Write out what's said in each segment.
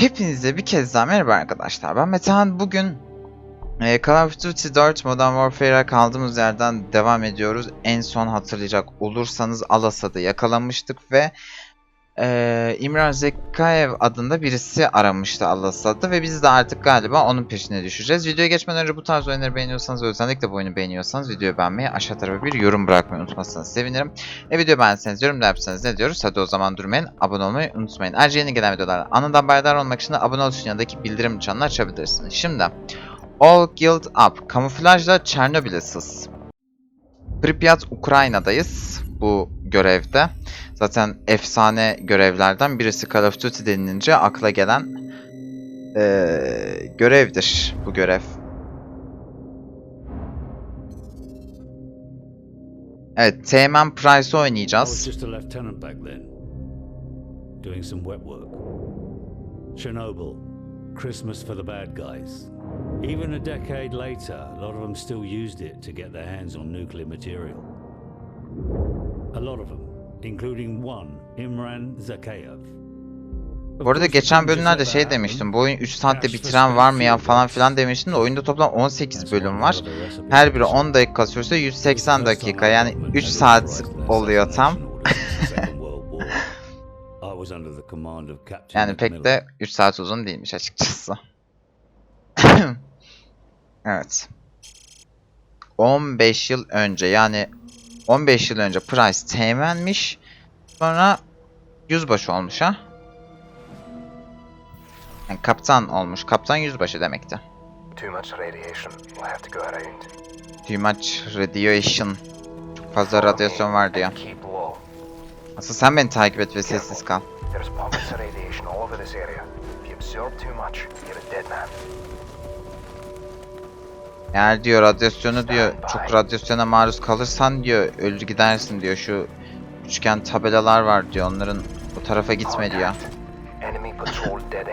Hepinize bir kez daha merhaba arkadaşlar. Ben Metehan. Bugün e, Call of Duty 4 Modern Warfare'a kaldığımız yerden devam ediyoruz. En son hatırlayacak olursanız Alasa'da yakalamıştık ve e, İmran Zekayev adında birisi aramıştı Alasa'da ve biz de artık galiba onun peşine düşeceğiz. Videoya geçmeden önce bu tarz oyunları beğeniyorsanız ve özellikle bu oyunu beğeniyorsanız videoyu beğenmeyi, aşağı tarafa bir yorum bırakmayı unutmazsanız sevinirim. E video beğendiyseniz, yorum da yapsanız ne diyoruz? Hadi o zaman durmayın, abone olmayı unutmayın. Ayrıca yeni gelen videolardan anında haberdar olmak için de abone ol yanındaki bildirim çanını açabilirsiniz. Şimdi, All Guild Up, kamuflajla Çernobil'e sız. Pripyat, Ukrayna'dayız bu görevde. Zaten efsane görevlerden birisi Call of Duty denilince akla gelen eee, görevdir bu görev. Evet, Teğmen Price oynayacağız. doing some wet work. Chernobyl, Christmas for the bad guys. Even a decade later, a lot of them still used it to get their hands on nuclear material. A lot of them, including one, Imran Zakayev. Bu arada geçen bölümlerde şey demiştim, bu oyun 3 saatte bitiren var mı ya falan filan demiştim de oyunda toplam 18 bölüm var. Her biri 10 dakika sürse 180 dakika yani 3 saat oluyor tam. Yani pek de 3 saat uzun değilmiş açıkçası. evet. 15 yıl önce yani 15 yıl önce Price teğmenmiş. Sonra yüzbaşı olmuş ha. Yani kaptan olmuş. Kaptan yüzbaşı demekti. Too much radiation. We'll have to go around. Too much radiation. Çok fazla radyasyon var diyor. Asıl sen beni takip et ve sessiz kal. Eğer diyor radyasyonu diyor çok radyasyona maruz kalırsan diyor ölür gidersin diyor. Şu üçgen tabelalar var diyor onların bu tarafa gitme diyor. Contact. Enemy patrol dead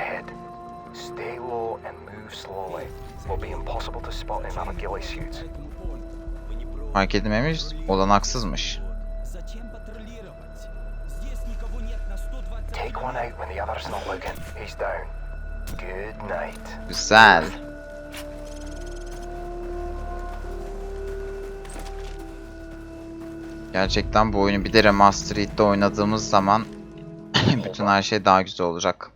Gerçekten bu oyunu bir de Remastered'de oynadığımız zaman bütün her şey daha güzel olacak.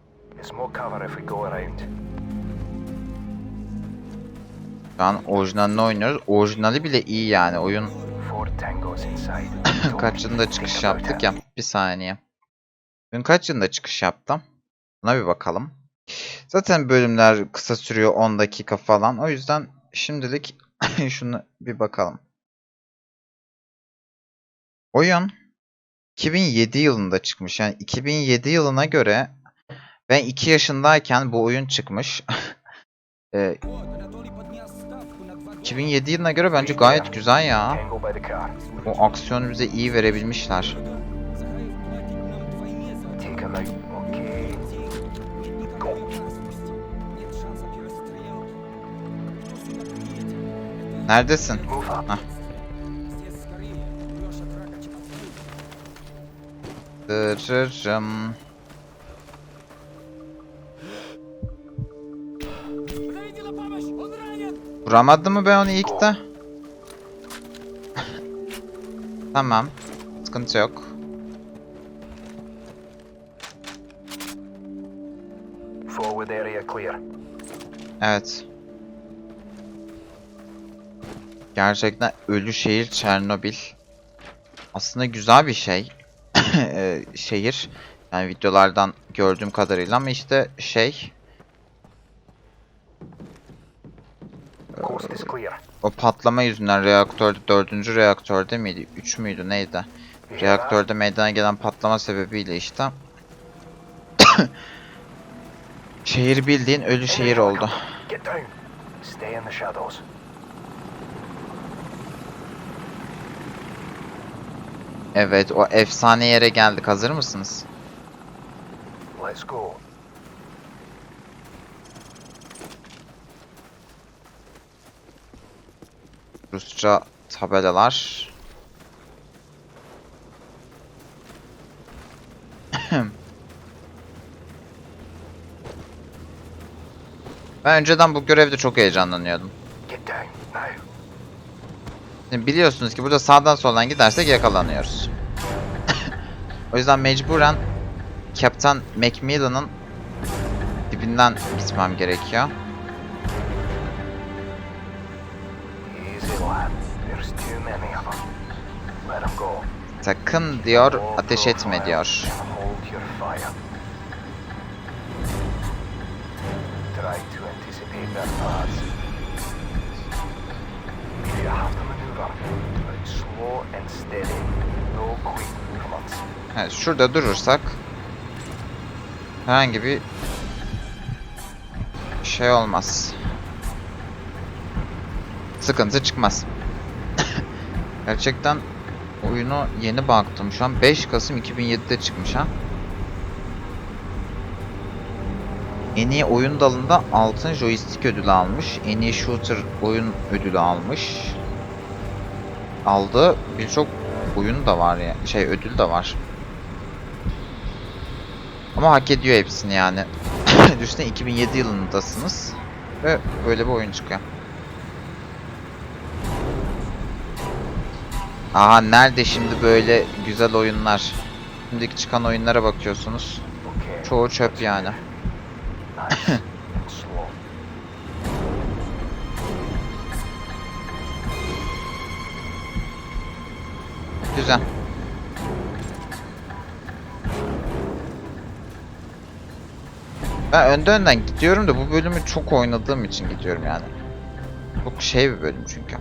Şu an orijinalini oynuyoruz. Orijinali bile iyi yani. Oyun Four tangos inside. kaç yılında çıkış yaptık ya? Bir saniye. Oyun kaç yılında çıkış yaptım? Buna bir bakalım. Zaten bölümler kısa sürüyor 10 dakika falan. O yüzden şimdilik şunu bir bakalım. Oyun 2007 yılında çıkmış. Yani 2007 yılına göre ben 2 yaşındayken bu oyun çıkmış. Ee, e, 2007 yılına göre bence gayet güzel ya. O aksiyon bize iyi verebilmişler. Neredesin? Hah. Dırırım. Vuramadı mı ben onu ilk de? tamam. Sıkıntı yok. Forward area clear. Evet. Gerçekten ölü şehir Çernobil. Aslında güzel bir şey. Şehir. Yani videolardan gördüğüm kadarıyla ama işte şey o patlama yüzünden reaktörde dördüncü reaktörde miydi? Üç müydü neydi? Reaktörde meydana gelen patlama sebebiyle işte şehir bildiğin ölü şehir oldu. Get down. Stay in the shadows. Evet o efsane yere geldik. Hazır mısınız? Let's go. Rusça tabelalar. Ben önceden bu görevde çok heyecanlanıyordum. Get down, now. Şimdi biliyorsunuz ki burada sağdan soldan gidersek yakalanıyoruz. o yüzden mecburen Kaptan Macmillan'ın dibinden gitmem gerekiyor. Sakın diyor, ateş etme diyor. Try to anticipate their paths. Evet, şurada durursak herhangi bir şey olmaz. Sıkıntı çıkmaz. Gerçekten oyunu yeni baktım şu an 5 Kasım 2007'de çıkmış ha. En iyi oyun dalında altın joystick ödülü almış. En iyi shooter oyun ödülü almış. Aldığı birçok oyun da var ya. Şey ödül de var. Ama hak ediyor hepsini yani. Düşünsene 2007 yılındasınız. Ve böyle bir oyun çıkıyor. Aha nerede şimdi böyle güzel oyunlar? Şimdiki çıkan oyunlara bakıyorsunuz. Çoğu çöp yani. Güzel. Ben önde önden gidiyorum da bu bölümü çok oynadığım için gidiyorum yani. Çok şey bir bölüm çünkü.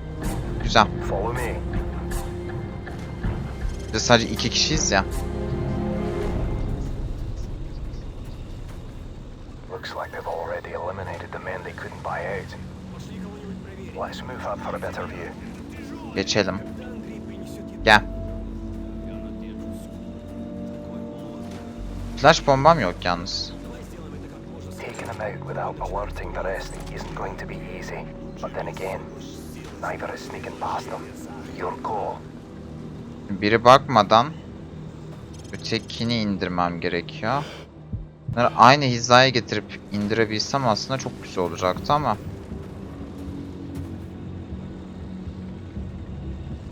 Güzel. De sadece iki kişiyiz ya. Looks like they've already eliminated the men they couldn't buy out. Let's move up for a better view. Geçelim. Gel. Flash bombam yok yalnız. Taking them out without alerting the rest isn't going to be easy. But then again, neither is sneaking past them. Your call. Biri bakmadan ötekini indirmem gerekiyor. Bunları aynı hizaya getirip indirebilsem aslında çok güzel olacaktı ama.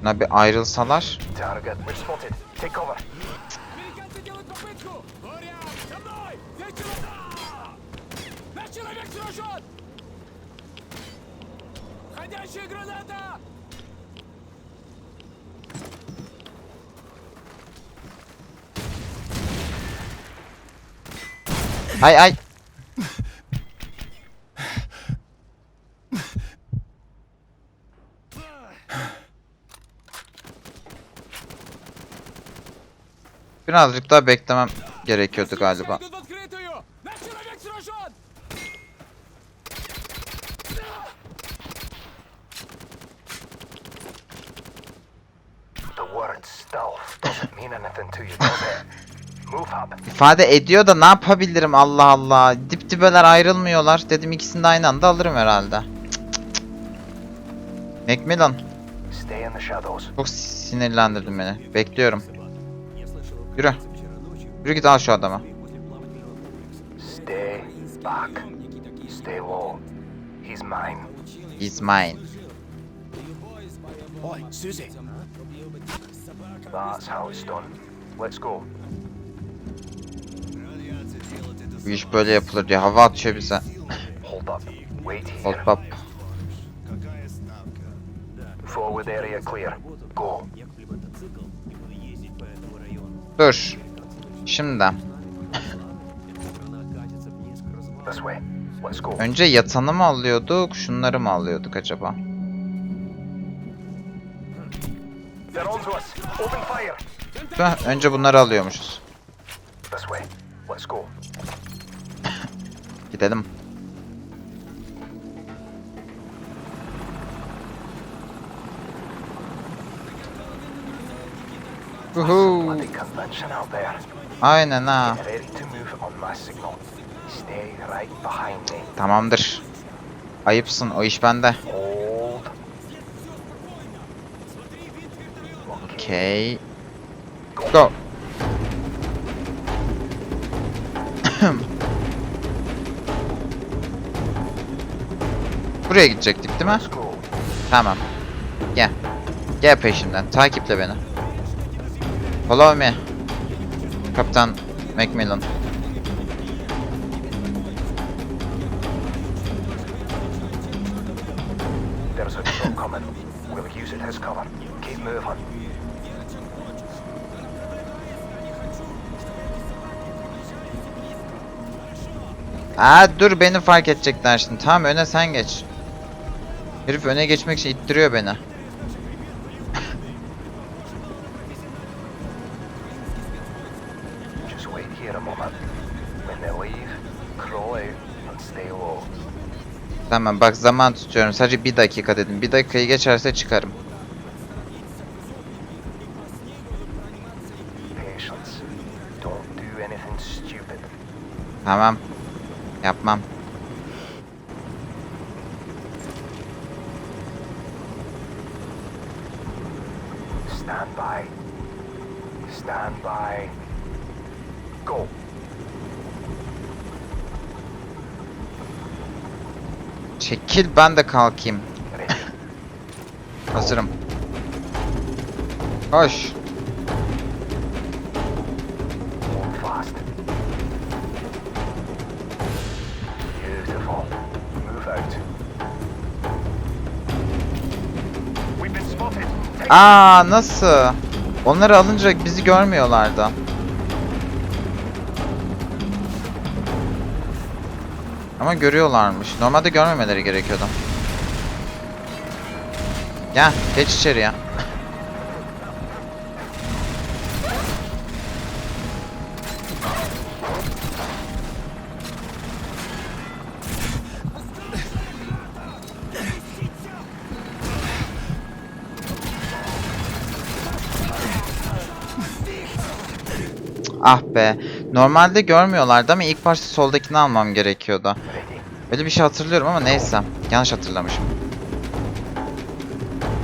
Bunlar bir ayrılsalar. Target, Наш человек сражен! Входящая граната! Ay ay. Birazcık daha beklemem gerekiyordu galiba. İfade ediyor da ne yapabilirim Allah Allah. Dip dibeler ayrılmıyorlar. Dedim ikisini de aynı anda alırım herhalde. Macmillan çok sinirlendirdin beni. Bekliyorum. Yürü. Yürü git al şu adamı. Stay back. Stay low. He's mine. He's mine. Oi, Susie. That's how it's done. Let's go. Bu iş böyle yapılır diye hava atıyor bize. Hold up. Wait here. Hop hop. Forward area clear. Go. Dur. Şimdi. Önce yatanı mı alıyorduk, şunları mı alıyorduk acaba? Tüh, önce bunları alıyormuşuz. Gidelim. There. Aynen ha. Tamamdır. Ayıpsın o iş bende. Hold. Go. Buraya gidecektik değil mi? Tamam. Gel. Gel peşimden. Takiple beni. Follow me. Kaptan Macmillan. There's a coming. We'll use it as cover. Keep moving. Aa dur beni fark edecekler şimdi. Tamam öne sen geç. Herif öne geçmek için ittiriyor beni. Tamam bak zaman tutuyorum. Sadece bir dakika dedim. Bir dakikayı geçerse çıkarım. Tamam. Yapmam. Stand by. Stand by. Go. Çekil ben de kalkayım. Hazırım. Koş. Aa nasıl? Onları alınca bizi görmüyorlardı. Ama görüyorlarmış. Normalde görmemeleri gerekiyordu. Gel, geç içeriye. Ah be. Normalde görmüyorlardı ama ilk başta soldakini almam gerekiyordu. Öyle bir şey hatırlıyorum ama neyse. Yanlış hatırlamışım.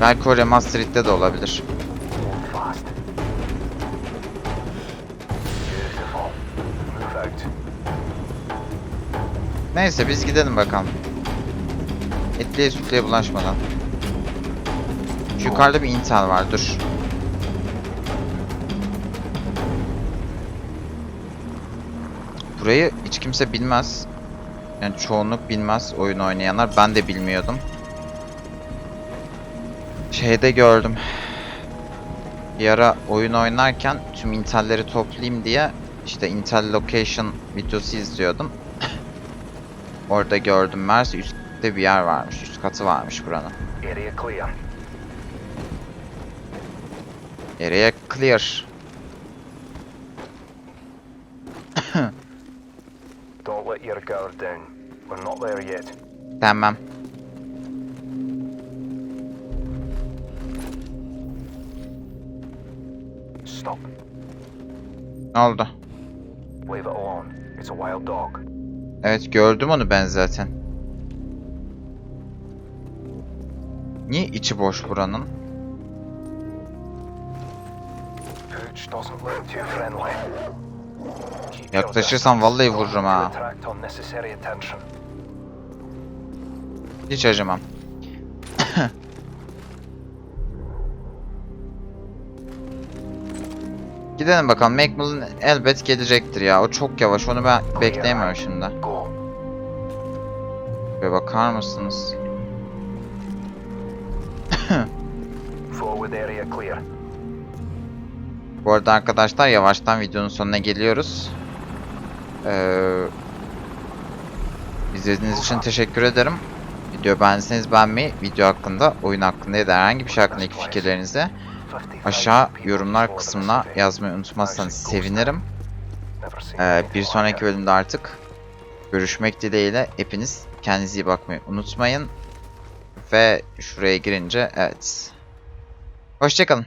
Belki o remastered'de de olabilir. Neyse biz gidelim bakalım. Etliye sütlüye bulaşmadan. Şu yukarıda bir intel var dur. Burayı hiç kimse bilmez. Yani çoğunluk bilmez oyun oynayanlar. Ben de bilmiyordum. Şeyde gördüm. Bir ara oyun oynarken tüm intelleri toplayayım diye işte Intel Location videosu izliyordum. Orada gördüm Mers üstte bir yer varmış. Üst katı varmış buranın. Area clear. Area clear. Guard down. We're not there yet. Tamam. Stop. Ne oldu? Leave it alone. It's a wild dog. Evet gördüm onu ben zaten. Niye içi boş buranın? Pooch doesn't look too friendly. Yaklaşırsan vallahi vururum ha. Hiç acımam. Gidelim bakalım. Macmillan elbet gelecektir ya. O çok yavaş. Onu ben bekleyemiyorum şimdi. Bir bakar mısınız? Forward area clear. Bu arada arkadaşlar yavaştan videonun sonuna geliyoruz. Ee, izlediğiniz için teşekkür ederim. Video beğendiyseniz beğenmeyi, video hakkında, oyun hakkında ya da herhangi bir şey hakkındaki fikirlerinizi 55 aşağı yorumlar kısmına yazmayı unutmazsanız sevinirim. Ee, bir sonraki bölümde artık görüşmek dileğiyle hepiniz kendinize iyi bakmayı unutmayın. Ve şuraya girince evet. Hoşçakalın.